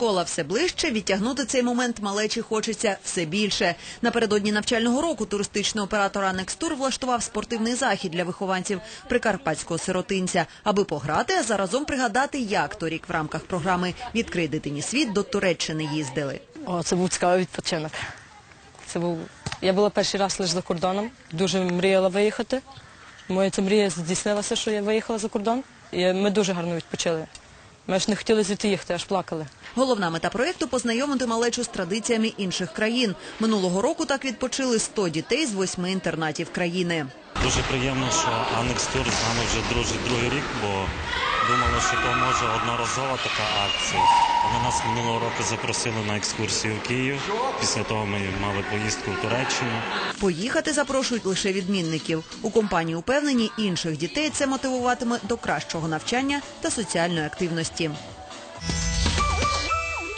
Школа все ближче, відтягнути цей момент малечі хочеться все більше. Напередодні навчального року туристичний оператор «Анекстур» влаштував спортивний захід для вихованців прикарпатського сиротинця, аби пограти, а заразом пригадати, як торік в рамках програми «Відкрий дитині світ» до Туреччини їздили. О, це був цікавий відпочинок. Це був... Я була перший раз лише за кордоном, дуже мріяла виїхати. Моя ця мрія здійснилася, що я виїхала за кордон, і ми дуже гарно відпочили. Ми ж не хотіли звідти їхати, аж плакали. Головна мета проєкту – познайомити малечу з традиціями інших країн. Минулого року так відпочили 100 дітей з восьми інтернатів країни. Дуже приємно, що Анекс Тур з нами вже дружить другий рік, бо думали, що то може одноразова така акція. Вони нас минулого року запросили на екскурсію в Київ. Після того ми мали поїздку в Туреччину. Поїхати запрошують лише відмінників. У компанії упевнені, інших дітей це мотивуватиме до кращого навчання та соціальної активності.